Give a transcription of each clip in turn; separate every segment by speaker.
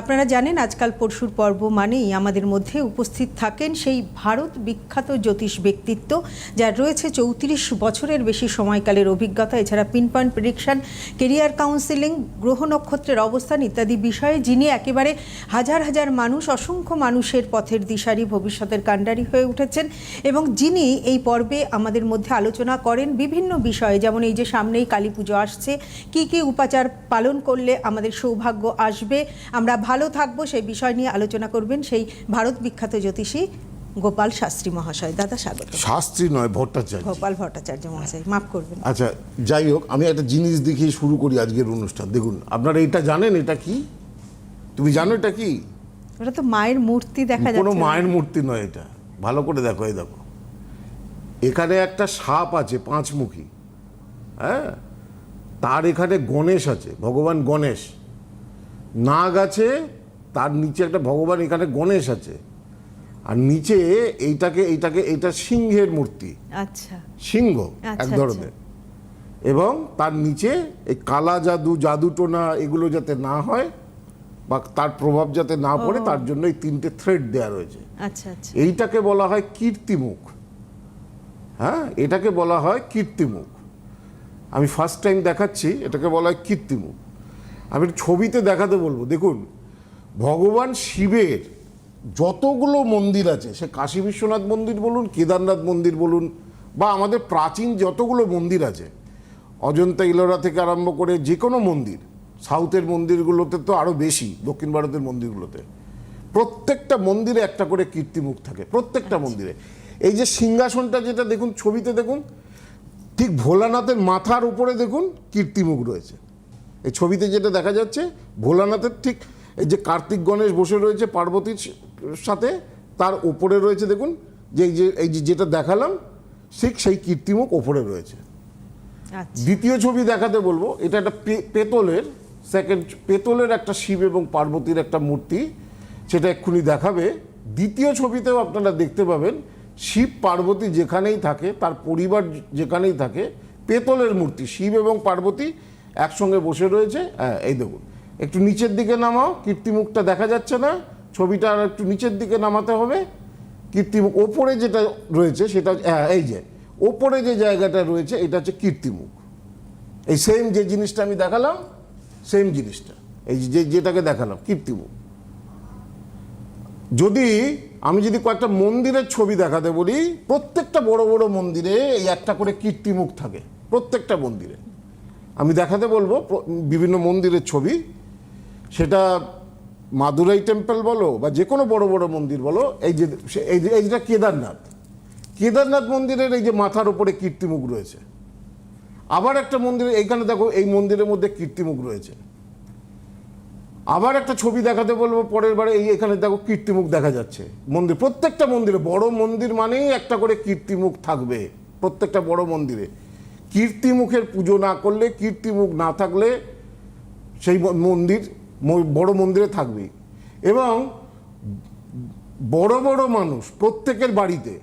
Speaker 1: আপনারা জানেন, আজকাল পরশুর পর্ব মানেই আমাদের মধ্যে উপস্থিত থাকেন সেই ভারত বিখ্যাত জ্যোতিষ ব্যক্তিত্ব, যার রয়েছে চৌত্রিশ বছরের বেশি সময়কালের অভিজ্ঞতা, এছাড়া pin point prediction, career counselling, গ্রহ নক্ষত্রের অবস্থান ইত্যাদি বিষয়ে যিনি একেবারে হাজার হাজার মানুষ, অসংখ্য মানুষের পথের দিশারি, ভবিষ্যতের কাণ্ডারি হয়ে উঠেছেন এবং যিনি এই পর্বে আমাদের মধ্যে আলোচনা করেন বিভিন্ন বিষয়ে, যেমন এই যে সামনেই কালী পুজো আসছে, কি কি উপাচার পালন করলে আমাদের সৌভাগ্য আসবে, আমরা ভালো থাকব সেই বিষয় নিয়ে আলোচনা করবেন সেই ভারত বিখ্যাত জ্যোতিষী গোপাল শাস্ত্রী মহাশয়। দাদা স্বাগত।
Speaker 2: শাস্ত্রী নয় ভট্টাচার্য।
Speaker 1: গোপাল ভট্টাচার্য মহাশয় মাফ করবেন।
Speaker 2: আচ্ছা যাই হোক আমি একটা জিনিস দেখিয়ে শুরু করি আজকের অনুষ্ঠান। দেখুন আপনারা এটা জানেন এটা কি? তুমি জানো এটা কি?
Speaker 1: ওটা তো মায়ের মূর্তি দেখা যাচ্ছে কোনো
Speaker 2: মায়ের মূর্তি নয় এটা। ভালো করে দেখো এই দেখো। এখানে একটা সাপ আছে পাঁচমুখী। হ্যাঁ? তার এখানে গণেশ আছে ভগবান গণেশ। নাগ আছে তার নিচে একটা ভগবান এখানে গণেশ আছে। আর নিচে এইটাকে এইটাকে এইটা সিংহের মূর্তি।
Speaker 1: আচ্ছা।
Speaker 2: সিংহ
Speaker 1: আচ্ছা,
Speaker 2: এক ধরনের। এবং তার নিচে এই কালা জাদু জাদুটোনা এগুলো যাতে না হয় বা তার প্রভাব যাতে না পড়ে তার জন্য এই তিনটে থ্রেড দেওয়া রয়েছে।
Speaker 1: আচ্ছা আচ্ছা।
Speaker 2: এইটাকে বলা হয় কীর্তিমুখ। হ্যাঁ? এটাকে বলা হয় কীর্তিমুখ। আমি ফার্স্ট টাইম দেখাচ্ছি এটাকে বলা হয় কীর্তিমুখ। আমি ছবিতে দেখাতে বলব। দেখুন, ভগবান শিবের যতগুলো মন্দির আছে, সে কাশী বিশ্বনাথ মন্দির বলুন, কেদারনাথ মন্দির বলুন, বা আমাদের প্রাচীন যতগুলো মন্দির আছে, অজন্তা ইলোরা থেকে আরম্ভ করে যে কোনো মন্দির, সাউথের মন্দিরগুলোতে তো আরও বেশি, দক্ষিণ ভারতের মন্দিরগুলোতে, প্রত্যেকটা মন্দিরে একটা করে কীর্তিমুখ থাকে, প্রত্যেকটা মন্দিরে। এই যে সিংহাসনটা যেটা দেখুন, ছবিতে দেখুন, ঠিক ভোলানাথের মাথার উপরে দেখুন, কীর্তিমুখ রয়েছে। এই ছবিতে যেটা দেখা যাচ্ছে ভোলানাথের ঠিক এই যে কার্তিক গণেশ বসে রয়েছে পার্বতীর সাথে তার ওপরে রয়েছে দেখুন যে এই যে এই যে যেটা দেখালাম ঠিক সেই কীর্তিমুখ ওপরে রয়েছে।
Speaker 1: আচ্ছা।
Speaker 2: দ্বিতীয় ছবি দেখাতে বলব এটা একটা পেতলের সেকেন্ড পেতলের একটা শিব এবং পার্বতীর একটা মূর্তি সেটা এক্ষুনি দেখাবে। দ্বিতীয় ছবিতেও আপনারা দেখতে পাবেন শিব পার্বতী যেখানেই থাকে তার পরিবার যেখানেই থাকে পেতলের মূর্তি শিব এবং পার্বতী একসঙ্গে বসে রয়েছে। হ্যাঁ, এই দেখুন। একটু নিচের দিকে নামাও কীর্তিমুখটা দেখা যাচ্ছে না। ছবিটা আর একটু নিচের দিকে নামাতে হবে। কীর্তিমুখ ওপরে যেটা রয়েছে সেটা হ্যাঁ এই যে ওপরে যে জায়গাটা রয়েছে এটা হচ্ছে কীর্তিমুখ। এই সেম যে জিনিসটা আমি দেখালাম সেম জিনিসটা। এই যে যেটাকে দেখালাম কীর্তিমুখ। যদি আমি যদি কয়েকটা মন্দিরের ছবি দেখাতে বলি প্রত্যেকটা বড় বড় মন্দিরে এই একটা করে কীর্তিমুখ থাকে প্রত্যেকটা মন্দিরে। আমি দেখাতে বলব বিভিন্ন মন্দিরের ছবি। সেটা মাদুরাই টেম্পল বলো বা যে কোনো বড় বড় মন্দির বলো, এই যে এই যে, এই যেটা কেদারনাথ। কেদারনাথ মন্দিরের এই যে মাথার উপরে কীর্তিমুখ রয়েছে। আবার একটা মন্দিরে, এইখানে দেখো, এই মন্দিরের মধ্যে কীর্তিমুখ রয়েছে। আবার একটা ছবি দেখাতে বলব, পরের বারে এই এখানে দেখো কীর্তিমুখ দেখা যাচ্ছে। মন্দির, প্রত্যেকটা মন্দিরে, বড় মন্দির মানেই একটা করে কীর্তিমুখ থাকবে, প্রত্যেকটা বড় মন্দিরে। কীর্তিমুখের পুজো না করলে, কীর্তিমুখ না থাকলে সেই মন্দির বড় মন্দিরে থাকবেই। এবং বড় বড় মানুষ প্রত্যেকের বাড়িতে,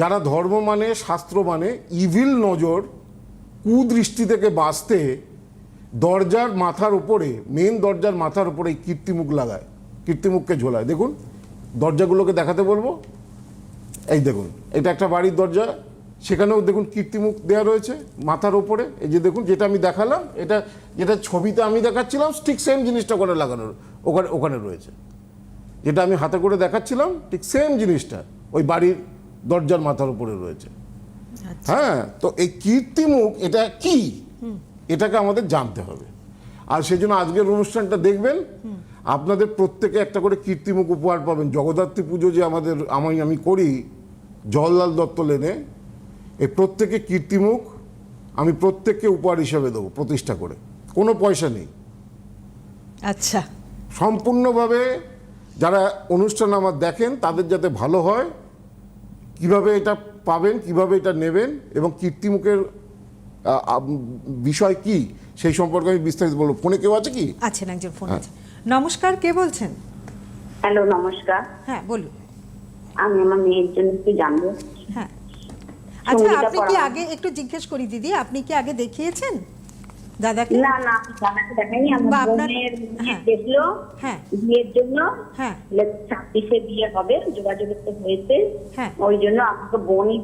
Speaker 2: যারা ধর্ম মানে শাস্ত্র মানে ইভিল নজর, কুদৃষ্টি থেকে বাঁচতে দরজার মাথার উপরে মেন দরজার মাথার উপরে কীর্তিমুখ লাগায়, কীর্তিমুখকে ঝোলায়। দেখুন, দরজাগুলোকে দেখাতে বলব? এই দেখুন, এটা একটা বাড়ির দরজা সেখানেও দেখুন কীর্তিমুখ দেওয়া রয়েছে মাথার ওপরে। এই যে দেখুন যেটা আমি দেখালাম এটা যেটা ছবিতে আমি দেখাচ্ছিলাম ঠিক সেম জিনিসটা ওখানে লাগানো ওখানে ওখানে রয়েছে। যেটা আমি হাতে করে দেখাচ্ছিলাম ঠিক সেম জিনিসটা ওই বাড়ির দরজার মাথার উপরে রয়েছে।
Speaker 1: আচ্ছা।
Speaker 2: হ্যাঁ তো এই কীর্তিমুখ এটা কি? এটাকে আমাদের জানতে হবে। আর সেই জন্য আজকের অনুষ্ঠানটা দেখবেন আপনাদের প্রত্যেকে একটা করে কীর্তিমুখ উপহার পাবেন। জগদ্ধাত্রী পুজো যে আমাদের আমি আমি করি জওয়াহরলাল দত্ত লেনে এই প্রত্যেকে কীর্তিমুখ আমি প্রত্যেককে উপহার হিসাবে দেবো প্রতিষ্ঠা করে। কোনো পয়সা নেই।
Speaker 1: আচ্ছা।
Speaker 2: সম্পূর্ণভাবে যারা অনুষ্ঠান আমার দেখেন তাদের যাতে ভালো হয় কীভাবে এটা পাবেন কীভাবে এটা নেবেন এবং কীর্তিমুখের বিষয় কি সেই সম্পর্কে আমি বিস্তারিত বলব। ফোনে কেউ আছে কি?
Speaker 1: আছেন একজন ফোন।
Speaker 2: হ্যাঁ।
Speaker 1: আছে নমস্কার কে বলছেন?
Speaker 3: হ্যালো নমস্কার।
Speaker 1: হ্যাঁ বলুন।
Speaker 3: আমি আমার মেয়ের জন্য একটু জানব।
Speaker 1: হ্যাঁ। আচ্ছা আপনি কি আগে একটু জিজ্ঞেস করি দিদি আপনি কি আগে দেখিয়েছেন দাদাকে?
Speaker 3: না না আমি জানাতে দেখাইনি আমার
Speaker 1: আপনার-
Speaker 3: বোনের
Speaker 1: হ্যাঁ।
Speaker 3: দেখল
Speaker 1: হ্যাঁ।
Speaker 3: বিয়ের জন্য।
Speaker 1: হ্যাঁ।
Speaker 3: ছাব্বিশে বিয়ে হবে যোগাযোগ তো হয়েছে।
Speaker 1: হ্যাঁ।
Speaker 3: ওই জন্য আমাকে বোনই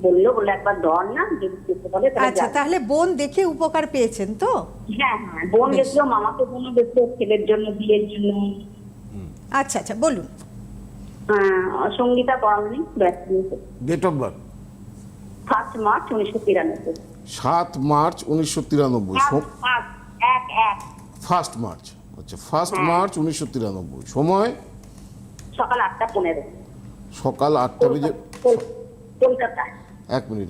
Speaker 3: বলল বলে একবার ধর না যদি যেতে পারে
Speaker 1: আচ্ছা তাহলে বোন দেখে উপকার পেয়েছেন তো?
Speaker 3: হ্যাঁ হ্যাঁ বোন। গেছিল মামাকে বোনও গেছিল ছেলের জন্য বিয়ের জন্য।
Speaker 1: আচ্ছা আচ্ছা বলুন।
Speaker 3: Sangeeta Paramani
Speaker 2: date of birth.
Speaker 3: First March উনিশশো তিরানব্বই।
Speaker 2: সাত মার্চ উনিশশো তিরানব্বই। First March. আচ্ছা ফার্স্ট
Speaker 3: হ্যাঁ।
Speaker 2: মার্চ উনিশশো তিরানব্বই। সময়?
Speaker 3: সকাল আটটা পনেরো।
Speaker 2: সকাল আটটা বেজে
Speaker 3: কলকাতায়।
Speaker 2: এক মিনিট।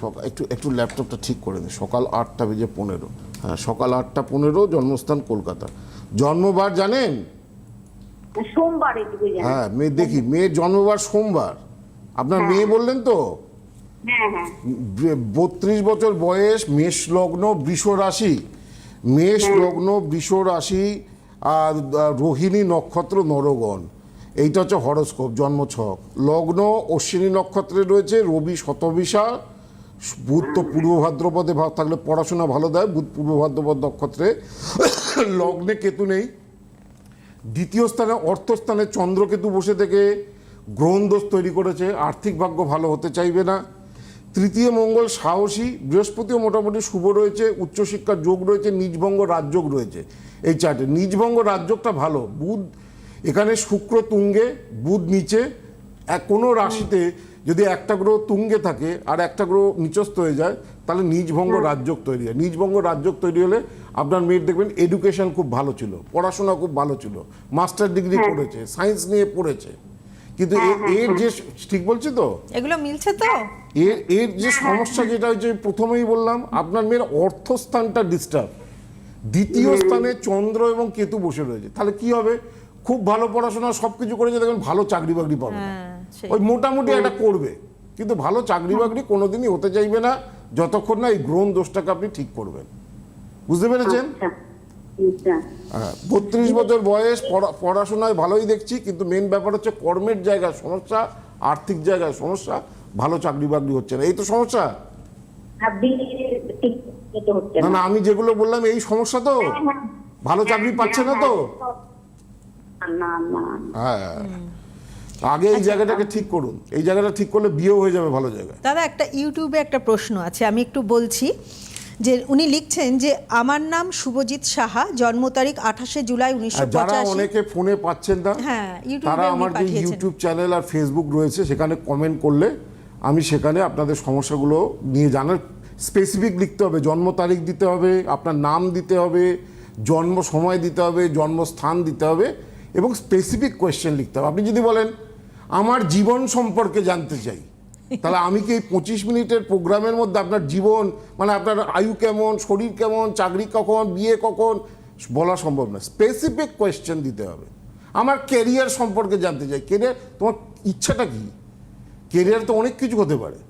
Speaker 2: সকাল একটু একটু ল্যাপটপটা ঠিক করে দিন সকাল আটটা বেজে পনেরো। হ্যাঁ সকাল আটটা পনেরো জন্মস্থান কলকাতা। জন্মবার জানেন?
Speaker 3: সোমবার
Speaker 2: হ্যাঁ মেয়ে দেখি মেয়ের জন্মবার সোমবার। আপনার মেয়ে বললেন তো?
Speaker 3: হ্যাঁ হ্যাঁ
Speaker 2: বত্রিশ বছর বয়স মেষ লগ্ন বৃষ রাশি। মেষ লগ্ন বৃষ রাশি আর রোহিণী নক্ষত্র নরগণ। এইটা হচ্ছে হরস্কোপ জন্মছক। লগ্ন অশ্বিনী নক্ষত্রে রয়েছে রবি শতবিশা। বুধ তো পূর্ব ভাদ্রপদে থাকলে পড়াশোনা ভালো দেয় বুধ পূর্ব ভাদ্রপদ নক্ষত্রে। লগ্নে কেতু নেই। দ্বিতীয় স্থানে অর্থস্থানে চন্দ্রকেতু বসে থেকে গ্রহণদোষ তৈরি করেছে। আর্থিক ভাগ্য ভালো হতে চাইবে না। তৃতীয় মঙ্গল সাহসী বৃহস্পতিও মোটামুটি শুভ রয়েছে উচ্চশিক্ষার যোগ রয়েছে নিজভঙ্গ রাজযোগ রয়েছে। এই চার্টে নিজভঙ্গ রাজযোগটা ভালো। বুধ এখানে শুক্র তুঙ্গে বুধ নিচে। এক কোনো রাশিতে যদি একটা গ্রহ তুঙ্গে থাকে আর একটা গ্রহ নিচস্থ হয়ে যায় তাহলে নিজভঙ্গ রাজযোগ তৈরি হয়। নিজভঙ্গ রাজযোগ তৈরি হলে আপনার মেয়ের দেখবেন এডুকেশন খুব ভালো ছিল পড়াশোনা খুব ভালো ছিল মাস্টার ডিগ্রি করেছে সায়েন্স নিয়ে পড়েছে। কিন্তু এ- এর যে ঠিক বলছি তো?
Speaker 1: এগুলো মিলছে তো?
Speaker 2: এর এর যে সমস্যা যেটা হচ্ছে প্রথমেই বললাম আপনার মেয়ের অর্থস্থানটা ডিস্টার্ব দ্বিতীয় স্থানে চন্দ্র এবং কেতু বসে রয়েছে। তাহলে কি হবে? খুব ভালো পড়াশোনা সব কিছু করেছে দেখবেন ভালো চাকরি বাকরি পাবে না।
Speaker 1: হ্যাঁ।
Speaker 2: ওই মোটামুটি একটা করবে। কিন্তু ভালো চাকরি বাকরি কোনোদিনই হতে চাইবে না যতক্ষণ না এই গ্রহণ দোষটাকে আপনি ঠিক করবেন। বুঝতে পেরেছেন?
Speaker 3: আচ্ছা।
Speaker 2: হ্যাঁ বত্রিশ বছর বয়স পড়াশোনায় ভালোই দেখছি কিন্তু মেন ব্যাপার হচ্ছে কর্মের জায়গায় সমস্যা আর্থিক জায়গায় সমস্যা ভালো চাকরি বাকরি হচ্ছে না। এই তো সমস্যা? না
Speaker 3: না।
Speaker 2: আমি যেগুলো বললাম এই সমস্যা তো? ভালো চাকরি পাচ্ছে না তো?
Speaker 3: না না
Speaker 2: হ্যাঁ। আগে এই জায়গাটাকে ঠিক করুন। এই জায়গাটা ঠিক করলে বিয়েও হয়ে যাবে ভালো জায়গায়।
Speaker 1: দাদা একটা ইউটিউবে একটা প্রশ্ন আছে আমি একটু বলছি। যে উনি লিখছেন যে আমার নাম শুভজিৎ সাহা জন্ম তারিখ আঠাশে জুলাই উনিশশো
Speaker 2: যারা অনেকে ফোনে পাচ্ছেন না
Speaker 1: হ্যাঁ,
Speaker 2: তারা আমার যে ইউটিউব চ্যানেল আর ফেসবুক রয়েছে সেখানে কমেন্ট করলে আমি সেখানে আপনাদের সমস্যাগুলো নিয়ে জানার স্পেসিফিক লিখতে হবে। জন্ম তারিখ দিতে হবে আপনার নাম দিতে হবে জন্ম সময় দিতে হবে জন্মস্থান দিতে হবে এবং স্পেসিফিক কোয়েশ্চেন লিখতে হবে। আপনি যদি বলেন আমার জীবন সম্পর্কে জানতে চাই। তাহলে আমি কি এই পঁচিশ মিনিটের প্রোগ্রামের মধ্যে আপনার জীবন মানে আপনার আয়ু কেমন, শরীর কেমন, চাকরি কখন, বিয়ে কখন, বলা সম্ভব না। স্পেসিফিক কোয়েশ্চেন দিতে হবে। আমার কেরিয়ার সম্পর্কে জানতে চাই। কেরিয়ার তোমার ইচ্ছাটা কি? কেরিয়ার তো অনেক কিছু হতে পারে।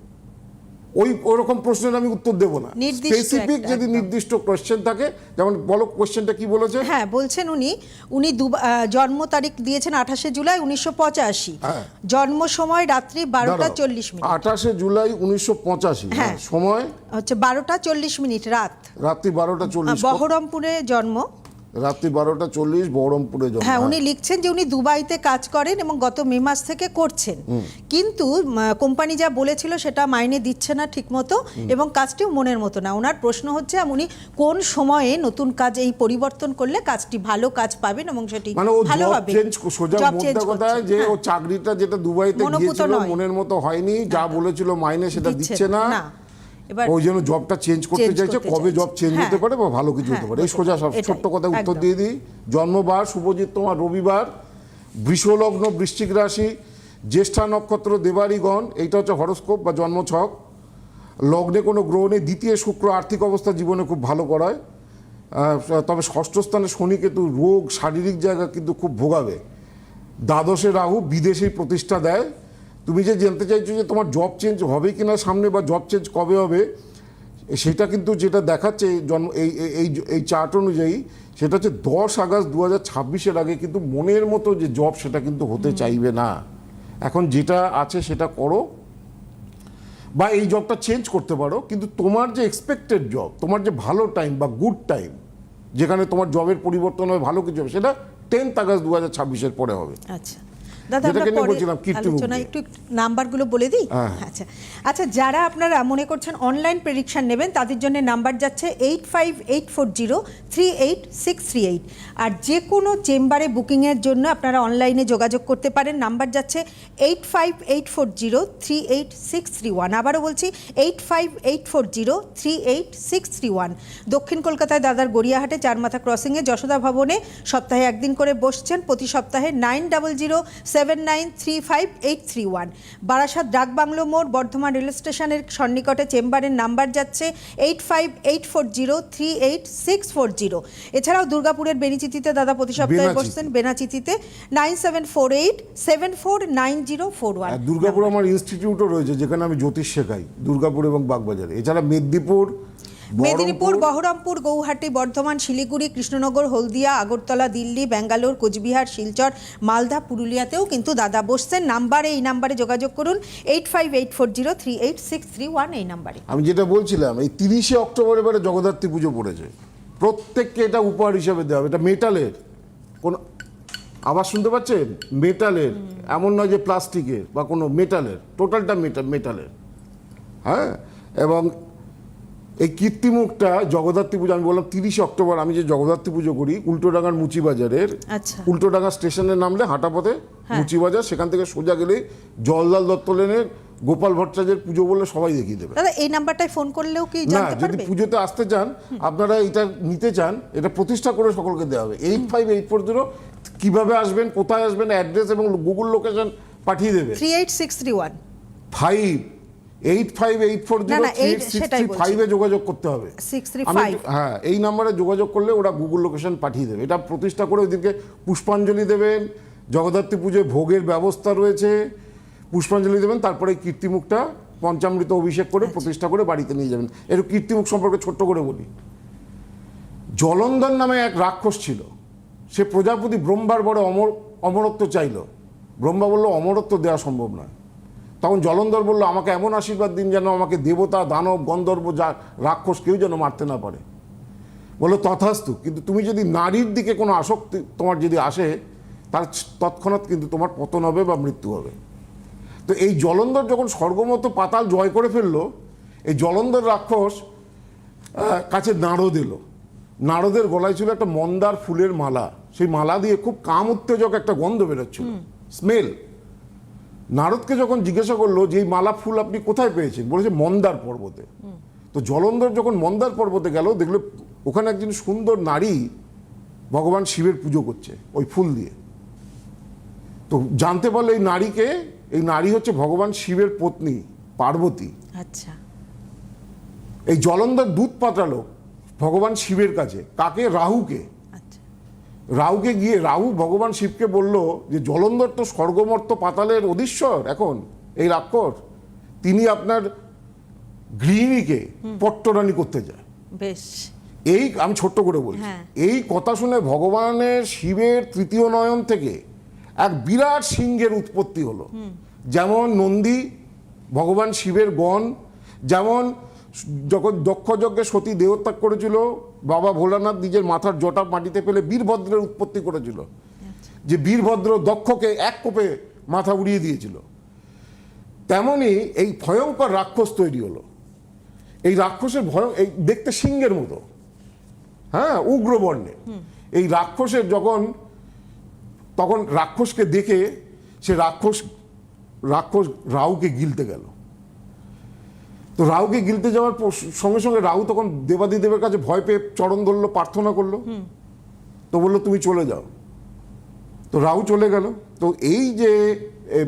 Speaker 2: ওই ওরকম প্রশ্নের আমি উত্তর দেবো না। স্পেসিফিক যদি নির্দিষ্ট কোশ্চেন থাকে যেমন বলো কোশ্চেনটা কি বলেছে?
Speaker 1: হ্যাঁ বলছেন উনি উনি দু- জন্ম তারিখ দিয়েছেন আঠাশে জুলাই উনিশশো পঁচাশি।
Speaker 2: হ্যাঁ।
Speaker 1: জন্ম সময় রাত্রি বারোটা চল্লিশ মিনিট।
Speaker 2: আঠাশে জুলাই উনিশশো পঁচাশি
Speaker 1: হ্যাঁ।
Speaker 2: সময়?
Speaker 1: হচ্ছে বারোটা চল্লিশ মিনিট রাত।
Speaker 2: রাত্রি বারোটা চল্লিশ।
Speaker 1: বহরমপুরে জন্ম।
Speaker 2: রাত্রি বারোটা চল্লিশ বহরমপুরে
Speaker 1: হ্যাঁ উনি লিখছেন যে উনি দুবাইতে কাজ করেন এবং গত মে মাস থেকে করছেন। কিন্তু কোম্পানি যা বলেছিল সেটা মাইনে দিচ্ছে না ঠিকমতো এবং কাজটিও মনের মতো না। ওনার প্রশ্ন হচ্ছে উনি কোন সময়ে নতুন কাজ এই পরিবর্তন করলে কাজটি ভালো কাজ পাবেন এবং সেটি
Speaker 2: মানে
Speaker 1: ভালো হবে?
Speaker 2: সোজা মোদ্দা কথা যে ও
Speaker 1: হ্যাঁ।
Speaker 2: চাকরিটা যেটা দুবাইতে গিয়েছিল মনের মতো হয়নি যা বলেছিল মাইনে সেটা দিচ্ছে না।
Speaker 1: এবার
Speaker 2: ওই জন্য জবটা চেঞ্জ করতে চাইছে কবে জব চেঞ্জ
Speaker 1: হ্যাঁ।
Speaker 2: হতে পারে বা ভালো কিছু হতে
Speaker 1: হ্যাঁ,
Speaker 2: পারে। এই সোজা সব ছোট্ট কথা উত্তর দিয়ে দিই। জন্মবার শুভজিৎ তোমার রবিবার বৃষলগ্ন বৃশ্চিক রাশি জ্যেষ্ঠা নক্ষত্র দেবারিগণ এইটা হচ্ছে হরস্কোপ বা জন্মছক। লগ্নে কোনো গ্রহ নেই দ্বিতীয় শুক্র আর্থিক অবস্থা জীবনে খুব ভালো করায়। তবে ষষ্ঠ স্থানে শনি কেতু রোগ শারীরিক জায়গা কিন্তু খুব ভোগাবে। দ্বাদশে রাহু বিদেশি প্রতিষ্ঠা দেয়। তুমি যে জানতে চাইছো যে তোমার জব চেঞ্জ হবে কিনা সামনে বা জব চেঞ্জ কবে হবে সেটা কিন্তু যেটা দেখাচ্ছে জন্ম এই এই- এই এই চার্ট অনুযায়ী সেটা হচ্ছে দশ আগস্ট দু হাজার ছাব্বিশের আগে কিন্তু মনের মতো যে জব সেটা কিন্তু হতে চাইবে না। এখন যেটা আছে সেটা করো বা এই জবটা চেঞ্জ করতে পারো কিন্তু তোমার যে এক্সপেক্টেড জব তোমার যে ভালো টাইম বা গুড টাইম যেখানে তোমার জবের পরিবর্তন হবে ভালো কিছু হবে সেটা টেন্থ আগস্ট দু হাজার ছাব্বিশের পরে হবে।
Speaker 1: আচ্ছা। দাদা আমরা
Speaker 2: যেটাকে নিয়ে
Speaker 1: পরে
Speaker 2: বলছিলাম, কীর্তিমুখ
Speaker 1: আলোচনা
Speaker 2: নিয়ে।
Speaker 1: একটু নাম্বারগুলো বলে দিই?
Speaker 2: হ্যাঁ।
Speaker 1: আচ্ছা। আচ্ছা যারা আপনারা মনে করছেন অনলাইন প্রেডিকশন নেবেন তাদের জন্য নাম্বার যাচ্ছে eight five eight four zero three eight six three eight আর যে কোনো চেম্বারে বুকিংয়ের জন্য আপনারা অনলাইনে যোগাযোগ করতে পারেন। নাম্বার যাচ্ছে eight five eight four zero three eight six three one আবারও বলছি eight five eight four zero three eight six three one দক্ষিণ কলকাতায় দাদার গড়িয়াহাটে চারমাথা ক্রসিংয়ে যশোদা ভবনে সপ্তাহে একদিন করে বসছেন। প্রতি সপ্তাহে nine double zero seven nine three five eight three one Barasat Dakbungalow মোড় বর্ধমান রেল স্টেশনের সন্নিকটে চেম্বারের নাম্বার যাচ্ছে eight five eight four zero three eight six four zero এছাড়াও দুর্গাপুরের বেনিচিতিতে দাদা প্রতি সপ্তাহে। বসছেন বেনাচিতিতে nine seven four eight seven four nine zero four one
Speaker 2: Durgapur আমার ইনস্টিটিউটও রয়েছে যেখানে আমি জ্যোতিষ শেখাই দুর্গাপুর এবং বাগবাজারে। এছাড়া মেদিনীপুর
Speaker 1: মেদিনীপুর
Speaker 2: বহরমপুর,
Speaker 1: গৌহাটি বর্ধমান শিলিগুড়ি কৃষ্ণনগর হলদিয়া আগরতলা দিল্লি ব্যাঙ্গালোর কোচবিহার শিলচর মালদা পুরুলিয়াতেও কিন্তু দাদা বসছেন নাম্বারে। এই নাম্বারে যোগাযোগ করুন eight five eight four zero three eight six three one এই নাম্বারে।
Speaker 2: আমি যেটা বলছিলাম এই তিরিশে অক্টোবর এবারে জগদ্ধাত্রী পুজো পড়েছে। প্রত্যেককে এটা উপহার হিসাবে দেওয়া হবে। এটা মেটালের। কোন আবার শুনতে পাচ্ছেন? মেটালের। এমন নয় যে প্লাস্টিকের বা কোনো মেটালের। টোটালটা মেটাল মেটালের। হ্যাঁ? এবং এই কীর্তিমুখটা জগদ্ধাত্রী পুজো আমি বললাম তিরিশে অক্টোবর আমি যে জগদ্ধাত্রী পুজো করি উল্টোডাঙ্গার মুচিবাজারের
Speaker 1: আচ্ছা।
Speaker 2: উল্টোডাঙ্গা স্টেশনে নামলে হাঁটাপথে মুচিবাজার সেখান থেকে সোজা গেলেই জলদাল দত্ত লেনের গোপাল ভট্টাচার্যের পুজো বললে সবাই দেখিয়ে দেবে।
Speaker 1: দাদা এই নাম্বারটায় ফোন করলেও কি
Speaker 2: না যদি পুজোতে আসতে চান আপনারা এটা নিতে চান এটা প্রতিষ্ঠা করে সকলকে দেওয়া হবে। Eight five eight four zero কীভাবে আসবেন কোথায় আসবেন অ্যাড্রেস এবং গুগল লোকেশন পাঠিয়ে দেবে।
Speaker 1: Three eight six three one.
Speaker 2: Five eight five eight four zero six three ফাইভে যোগাযোগ করতে হবে। হ্যাঁ এই নাম্বারে যোগাযোগ করলে ওরা গুগল লোকেশন পাঠিয়ে দেবে। এটা প্রতিষ্ঠা করে ওইদিকে পুষ্পাঞ্জলি দেবেন জগদ্ধাত্রী পুজোয় ভোগের ব্যবস্থা রয়েছে পুষ্পাঞ্জলি দেবেন তারপরে কীর্তিমুখটা পঞ্চামৃত অভিষেক করে প্রতিষ্ঠা করে বাড়িতে নিয়ে যাবেন। একটু কীর্তিমুখ সম্পর্কে ছোট্ট করে বলি। জলন্ধর নামে এক রাক্ষস ছিল। সে প্রজাপতি ব্রহ্মার বড় অমর অমরত্ব চাইল। ব্রহ্মা বলল অমরত্ব দেওয়া সম্ভব নয়। তখন জলন্ধর বলল আমাকে এমন আশীর্বাদ দিন যেন আমাকে দেবতা দানব গন্ধর্ব যা রাক্ষস কেউ যেন মারতে না পারে। বলল তথাস্তু কিন্তু তুমি যদি নারীর দিকে কোনো আসক্তি তোমার যদি আসে তার তৎক্ষণাৎ কিন্তু তোমার পতন হবে বা মৃত্যু হবে। তো এই জলন্ধর যখন স্বর্গমত পাতাল জয় করে ফেলল এই জলন্ধর রাক্ষস কাছে নারদ এলো। নারদের গলায় ছিল একটা মন্দার ফুলের মালা। সেই মালা দিয়ে খুব কাম উত্তেজক একটা গন্ধ বেরোচ্ছিল। স্মেল। নারদকে যখন জিজ্ঞাসা করল যে এই মালা ফুল আপনি কোথায় পেয়েছেন? বলেছে মন্দার পর্বতে। তো জলন্ধর যখন মন্দার পর্বতে গেল দেখল ওখানে একজন সুন্দর নারী ভগবান শিবের পুজো করছে ওই ফুল দিয়ে। তো জানতে পারল এই নারীকে এই নারী হচ্ছে ভগবান শিবের পত্নী পার্বতী।
Speaker 1: আচ্ছা।
Speaker 2: এই জলন্ধর দুধ পাঠালো ভগবান শিবের কাছে কাকে? রাহুকে। রাহুকে গিয়ে রাহু ভগবান শিবকে বলল যে জলন্ধর তো স্বর্গমর্ত পাতালের অধীশ্বর এখন এই রাক্ষস। তিনি আপনার গৃহিণীকে পট্টরানি করতে যায়।
Speaker 1: বেশ।
Speaker 2: এই আমি ছোট্ট করে বলছি।
Speaker 1: হ্যাঁ।
Speaker 2: এই কথা শুনে ভগবানের শিবের তৃতীয় নয়ন থেকে এক বিরাট সিংহের উৎপত্তি হলো। যেমন নন্দী ভগবান শিবের গণ যেমন যখন দক্ষযজ্ঞে সতী দেহত্যাগ করেছিল, বাবা ভোলানাথ নিজের মাথার জটা মাটিতে ফেলে বীরভদ্রের উৎপত্তি করেছিল। যে বীরভদ্র দক্ষকে এক কোপে মাথা উড়িয়ে দিয়েছিল। তেমনি এই ভয়ঙ্কর রাক্ষস তৈরি হলো। এই রাক্ষসের ভয়, এই দেখতে সিংহের মতো। হ্যাঁ উগ্র বর্ণে এই রাক্ষসের যখন, তখন রাক্ষসকে দেখে সে রাক্ষস রাক্ষস রাহুকে গিলতে গেল। তো রাহুকে গিলতে যাওয়ার সঙ্গে সঙ্গে রাহু তখন দেবাদিদেবের কাছে ভয় পেয়ে চরণ ধরলো প্রার্থনা করল। তো বলল তুমি চলে যাও। তো রাহু চলে গেল। তো এই যে এ,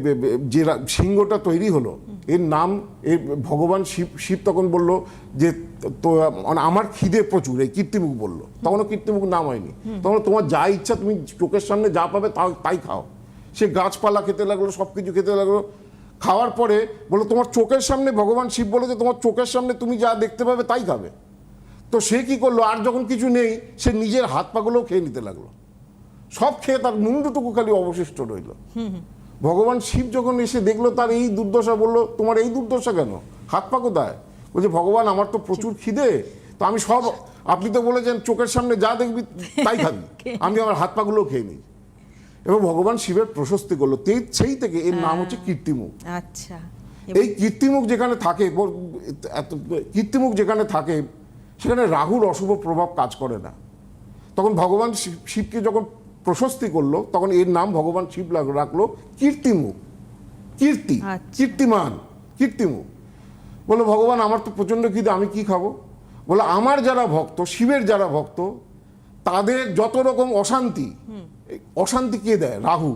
Speaker 2: যে সিংহটা তৈরি হলো এর নাম এর ভগবান শিব শিব তখন বলল যে তো মানে আমার খিদে প্রচুর। এই কীর্তিমুখ বলল। তখনও কীর্তিমুখ নাম হয়নি। তখন তোমার যা ইচ্ছা তুমি চোখের সামনে যা পাবে তাই খাও। সে গাছপালা খেতে লাগল সব কিছু খেতে লাগল। খাওয়ার পরে বলো তোমার চোখের সামনে ভগবান শিব বলেছে তোমার চোখের সামনে তুমি যা দেখতে পাবে তাই খাবে। তো সে কি করল? আর যখন কিছু নেই সে নিজের হাত পাগুলোও খেয়ে নিতে লাগল। সব খেয়ে তার মুন্ডটুকু খালি অবশিষ্ট রইল। ভগবান শিব যখন এসে দেখল তার এই দুর্দশা বলল তোমার এই দুর্দশা কেন? হাত পা কোথায়? বলছে ভগবান আমার তো প্রচুর খিদে। তো আমি সব আপনি তো বলেছেন চোখের সামনে যা দেখবি তাই খাবি। আমি আমার হাত পাগুলোও খেয়ে নিই। এবং ভগবান শিবের প্রশস্তি করল। সেই থেকে এর নাম হচ্ছে কীর্তিমুখ।
Speaker 1: আচ্ছা।
Speaker 2: এই কীর্তিমুখ যেখানে থাকে কীর্তিমুখ যেখানে থাকে সেখানে রাহুর অশুভ প্রভাব কাজ করে না। তখন ভগবান শিব- শিবকে যখন প্রশস্তি করল তখন এর নাম ভগবান শিব রাখল কীর্তিমুখ। কীর্তি
Speaker 1: আচ্ছা।
Speaker 2: কীর্তিমান কীর্তিমুখ। বলে ভগবান আমার তো প্রচণ্ড খিদে আমি কি খাব? বলে আমার যারা ভক্ত শিবের যারা ভক্ত তাদের যত রকম অশান্তি অশান্তি কে দেয়? রাহু।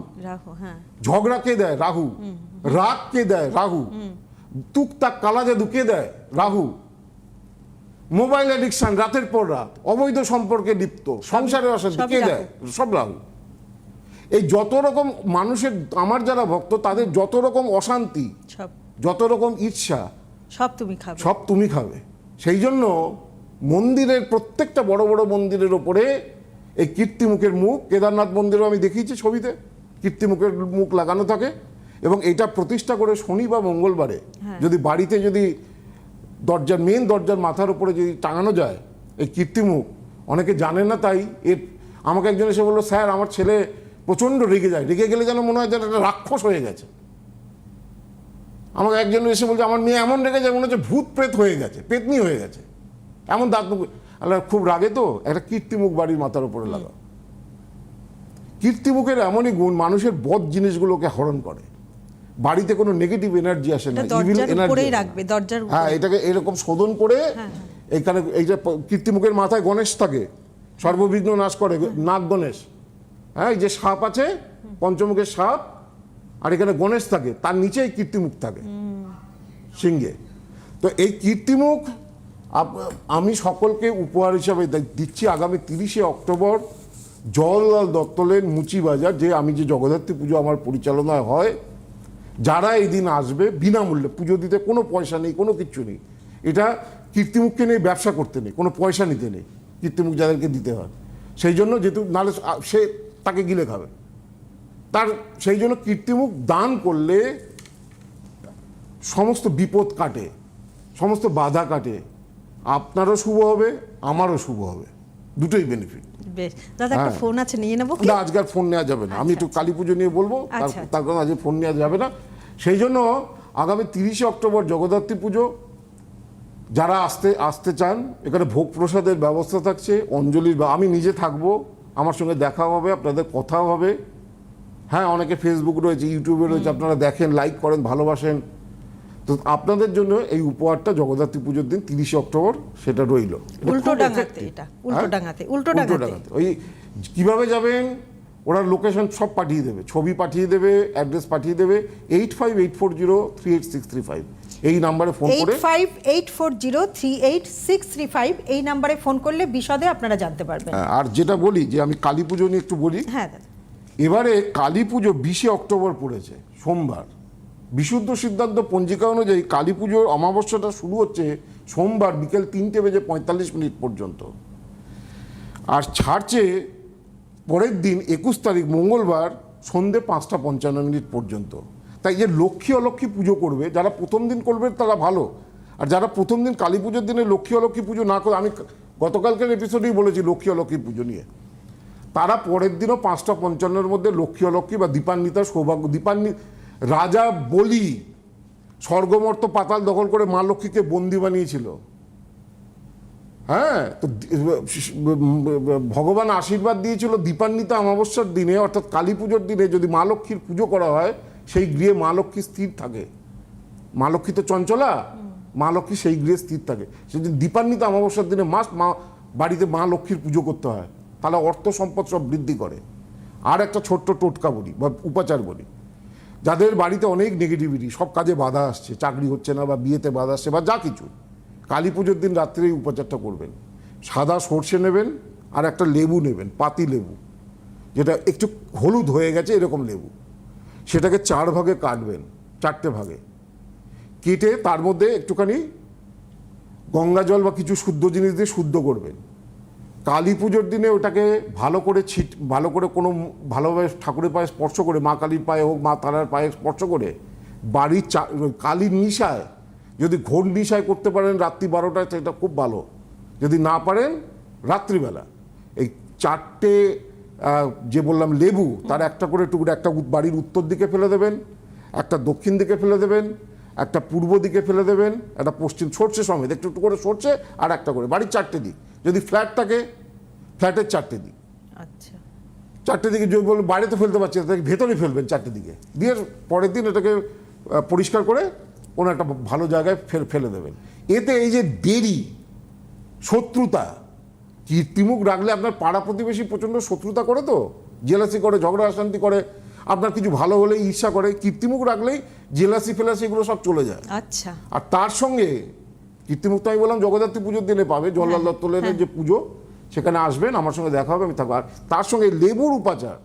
Speaker 1: হ্যাঁ।
Speaker 2: ঝগড়া কে দেয়? রাহু। রাগ কে দেয়? রাহু। টুকটাক কালা জাদু কে দেয়? রাহু। মোবাইল অ্যাডিকশন রাতের পর রাত অবৈধ সম্পর্কে লিপ্ত সংসারে অশান্তি কে দেয়? সব রাহু। এই যত রকম মানুষের আমার যারা ভক্ত তাদের যত রকম অশান্তি যত রকম ইচ্ছা
Speaker 1: সব তুমি খাবে।
Speaker 2: সব তুমি খাবে। সেই জন্য মন্দিরের প্রত্যেকটা বড় বড় মন্দিরের ওপরে এই কীর্তিমুখের মুখ কেদারনাথ মন্দিরেও আমি দেখিয়েছি ছবিতে কীর্তিমুখের মুখ লাগানো থাকে এবং এটা প্রতিষ্ঠা করে শনি বা মঙ্গলবারে যদি বাড়িতে যদি দরজার মেন দরজার মাথার উপরে যদি টাঙানো যায় এই কীর্তিমুখ অনেকে জানে না তাই এর আমাকে একজন এসে বলল স্যার আমার ছেলে প্রচণ্ড রেগে যায় রেগে গেলে যেন মনে হয় যেন একটা রাক্ষস হয়ে গেছে। আমাকে একজন এসে বলছে আমার মেয়ে এমন রেগে যায় মনে হচ্ছে ভূত প্রেত হয়ে গেছে পেতনি হয়ে গেছে। এমন দাঁত মুখ আল্লাহ খুব রাগে তো? একটা কীর্তিমুখ বাড়ির মাথার উপরে লাগা। কীর্তিমুখের এমনই গুণ মানুষের বদ জিনিসগুলোকে হরণ করে। বাড়িতে কোনো নেগেটিভ এনার্জি আসে না আসে না।
Speaker 1: রাখবে, দরজার
Speaker 2: হ্যাঁ এটাকে এরকম শোধন করে এখানে এই যে কীর্তিমুখের মাথায় গণেশ থাকে সর্ববিঘ্ন নাশ করে নাগ গণেশ। হ্যাঁ এই যে সাপ আছে পঞ্চমুখের সাপ আর এখানে গণেশ থাকে তার নিচেই কীর্তিমুখ থাকে সিংহে। তো এই কীর্তিমুখ আমি সকলকে উপহার হিসাবে দিচ্ছি আগামী তিরিশে অক্টোবর জওয়াহরলাল দত্তলের মুচি বাজার, যে আমি যে জগদ্ধাত্রী পুজো আমার পরিচালনায় হয়। যারা এই দিন আসবে, বিনামূল্যে পুজো দিতে কোনো পয়সা নেই, কোনো কিচ্ছু নেই। এটা কীর্তিমুখকে নিয়ে ব্যবসা করতে নেই, কোনো পয়সা নিতে নেই, কীর্তিমুখ যাদেরকে দিতে হয়। সেই জন্য যেহেতু নাহলে সে তাকে গিলে খাবে। তার সেই জন্য কীর্তিমুখ দান করলে সমস্ত বিপদ কাটে, সমস্ত বাধা কাটে। আপনারও শুভ হবে আমারও শুভ হবে। দুটোই বেনিফিট
Speaker 1: বেশ। দাদা একটা
Speaker 2: হ্যাঁ।
Speaker 1: ফোন আছে নিয়ে নেব
Speaker 2: না আজকে আর ফোন নেওয়া যাবে না। আমি একটু কালী পুজো নিয়ে বলব তার-
Speaker 1: আচ্ছা, আচ্ছা।
Speaker 2: কারণে আজকে ফোন নেওয়া যাবে না। সেই জন্য আগামী তিরিশে অক্টোবর জগদ্ধাত্রী পুজো। যারা আসতে আসতে চান এখানে ভোগ প্রসাদের ব্যবস্থা থাকছে অঞ্জলির বা- আমি নিজে থাকব আমার সঙ্গে দেখা হবে আপনাদের কথাও হবে। হ্যাঁ অনেকে ফেসবুক রয়েছে ইউটিউবে রয়েছে আপনারা দেখেন লাইক করেন ভালোবাসেন। তো আপনাদের জন্য এই উপহারটা জগদ্ধাত্রী পুজোর দিন তিরিশে অক্টোবর সেটা রইল।
Speaker 1: উল্টো ডাঙাতে এটা, উল্টো ডাঙাতে, উল্টো ডাঙাতে।
Speaker 2: ওই কীভাবে যাবেন ওরা লোকেশন সব পাঠিয়ে দেবে ছবি পাঠিয়ে দেবে অ্যাড্রেস পাঠিয়ে দেবে eight five eight four zero three eight six three five এই নাম্বারে ফোন করে
Speaker 1: five eight four zero three eight six three five এই নাম্বারে ফোন করলে বিশদে আপনারা জানতে পারবেন।
Speaker 2: হ্যাঁ, আর যেটা বলি যে আমি কালী পুজো নিয়ে একটু বলি
Speaker 1: হ্যাঁ
Speaker 2: এবারে কালী পুজো বিশে অক্টোবর পড়েছে সোমবার। বিশুদ্ধ সিদ্ধান্ত পঞ্জিকা অনুযায়ী কালী পুজোর অমাবস্যাটা শুরু হচ্ছে সোমবার বিকেল তিনটে বেজে পঁয়তাল্লিশ মিনিট পর্যন্ত। আর ছাড়ছে পরের দিন একুশ তারিখ মঙ্গলবার সন্ধে পাঁচটা পঞ্চান্ন মিনিট পর্যন্ত। তাই যে লক্ষ্মী অলক্ষ্মী পুজো করবে, যারা প্রথম দিন করবে তারা ভালো। আর যারা প্রথম দিন কালী পুজোর দিনে লক্ষ্মী অলক্ষ্মী পুজো না করে, আমি গতকালকের এপিসোডেই বলেছি লক্ষ্মী অলক্ষ্মী পুজো নিয়ে। তারা পরের দিনও পাঁচটা পঞ্চান্নের মধ্যে লক্ষ্মী অলক্ষ্মী বা দীপান্বিতা সৌভাগ্য, দীপান্বি রাজা বলি স্বর্গমর্ত পাতাল দখল করে মা লক্ষ্মীকে বন্দি বানিয়েছিল। হ্যাঁ তো ভগবান আশীর্বাদ দিয়েছিল দীপান্বিতা অমাবস্যার দিনে, অর্থাৎ কালী পুজোর দিনে যদি মা লক্ষ্মীর পুজো করা হয়, সেই গৃহে মা লক্ষ্মী স্থির থাকে। মা লক্ষ্মী তো চঞ্চলা, মা লক্ষ্মী সেই গৃহে স্থির থাকে। সেদিন দীপান্বিতা অমাবস্যার দিনে মাস মা বাড়িতে মা লক্ষ্মীর পুজো করতে হয়। তাহলে অর্থ সম্পদ সব বৃদ্ধি করে। আর একটা ছোট্ট টোটকা বলি বা উপাচার বলি। যাদের বাড়িতে অনেক নেগেটিভিটি সব কাজে বাধা আসছে, চাকরি হচ্ছে না বা বিয়েতে বাধা আসছে বা যা কিছু। কালী পুজোর দিন রাত্রে এই উপাচারটা করবেন। সাদা সর্ষে নেবেন আর একটা লেবু নেবেন, পাতি লেবু, যেটা একটু হলুদ হয়ে গেছে এরকম লেবু। সেটাকে চার ভাগে কাটবেন, চারটে ভাগে। কেটে তার মধ্যে একটুখানি গঙ্গা জল বা কিছু শুদ্ধ জিনিস দিয়ে শুদ্ধ করবেন। কালী পুজোর দিনে ওটাকে ভালো করে ছিট, ভালো করে কোনো ভালোভাবে ঠাকুরের পায়ে স্পর্শ করে, মা কালীর পায়ে হোক, মা তারার পায়ে স্পর্শ করে, বাড়ির চা, কালীর নিশায়, যদি ঘোর নিশায় করতে পারেন রাত্রি বারোটায়, সেটা খুব ভালো। যদি না পারেন, রাত্রিবেলা। এই চারটে যে বললাম লেবু, তার একটা করে টুকরো, একটা বাড়ির উত্তর দিকে ফেলে দেবেন, একটা দক্ষিণ দিকে ফেলে দেবেন একটা পূর্ব দিকে ফেলে দেবেন একটা পশ্চিম সরষে সমেত একটু একটু করে সরষে আর একটা করে বাড়ির চারটে দিক। যদি ফ্ল্যাট থাকে ফ্ল্যাটের চারটে দিক।
Speaker 1: আচ্ছা।
Speaker 2: চারটে দিকে যদি বলবেন বাইরে তো ফেলতে পারছি তাকে ভেতরে ফেলবেন চারটে দিকে। দিয়ে পরের দিন এটাকে পরিষ্কার করে কোনো একটা ভালো জায়গায় ফেলে দেবেন। এতে এই যে দেরি শত্রুতা কীর্তিমুখ রাখলে আপনার পাড়া প্রতিবেশী প্রচণ্ড শত্রুতা করে তো? জেলাসি করে ঝগড়া অশান্তি করে আপনার কিছু ভালো হলে ঈর্ষা করে কীর্তিমুখ রাখলেই জেলাসি ফেলাসি এগুলো সব চলে যায়।
Speaker 1: আচ্ছা।
Speaker 2: আর তার সঙ্গে কীর্তিমুখ তো আমি বললাম জগদ্ধাত্রী পুজোর দিনে পাবে জল্লাল দত্ত লেনের যে পুজো সেখানে আসবেন আমার সঙ্গে দেখা হবে আমি থাকব। আর তার সঙ্গে লেবুর উপাচার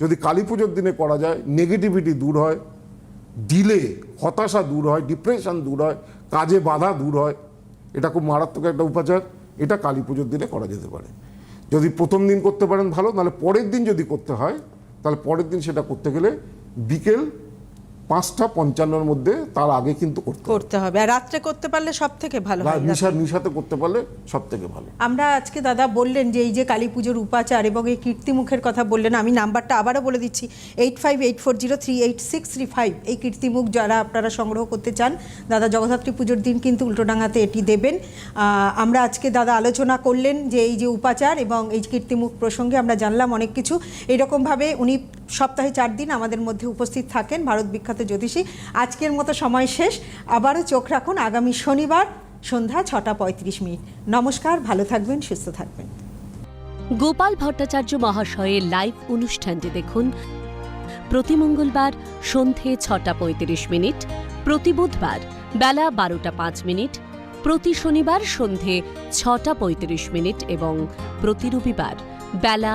Speaker 2: যদি কালী পুজোর দিনে করা যায় নেগেটিভিটি দূর হয় ডিলে হতাশা দূর হয় ডিপ্রেশন দূর হয় কাজে বাধা দূর হয় এটা খুব মারাত্মক একটা উপাচার এটা কালী পুজোর দিনে করা যেতে পারে। যদি প্রথম দিন করতে পারেন ভালো নাহলে পরের দিন যদি করতে হয় তাহলে পরের দিন সেটা করতে গেলে বিকেল পাঁচটা পঞ্চান্নর মধ্যে তার আগে কিন্তু করতে হবে।
Speaker 1: করতে হবে। আর রাত্রে করতে পারলে সব থেকে ভালো হয়
Speaker 2: নিশা নিশাতে করতে পারলে সব থেকে ভালো।
Speaker 1: আমরা আজকে দাদা বললেন যে এই যে কালী পুজোর উপাচার এবং এই কীর্তিমুখের কথা বললেন আমি নাম্বারটা আবারও বলে দিচ্ছি eight five eight four zero three eight six three five. এই কীর্তিমুখ যারা আপনারা সংগ্রহ করতে চান দাদা জগদ্ধাত্রী পুজোর দিন কিন্তু উল্টোডাঙাতে এটি দেবেন। আমরা আজকে দাদা আলোচনা করলেন যে এই যে উপাচার এবং এই কীর্তিমুখ প্রসঙ্গে আমরা জানলাম অনেক কিছু। এইরকমভাবে উনি সপ্তাহে চার দিন আমাদের মধ্যে উপস্থিত থাকেন ভারত বিখ্যাত জ্যোতিষী। আজকের মতো সময় শেষ। আবারও চোখ রাখুন আগামী শনিবার সন্ধ্যা ছটা পঁয়ত্রিশ মিনিট। নমস্কার, ভালো থাকবেন, সুস্থ থাকবেন।
Speaker 4: গোপাল ভট্টাচার্য মহাশয়ের লাইভ অনুষ্ঠানটি দেখুন প্রতি মঙ্গলবার সন্ধে ছটা পঁয়ত্রিশ মিনিট, প্রতি বুধবার বেলা বারোটা পাঁচ মিনিট, প্রতি শনিবার সন্ধে ছটা পঁয়ত্রিশ মিনিট এবং প্রতি রবিবার বেলা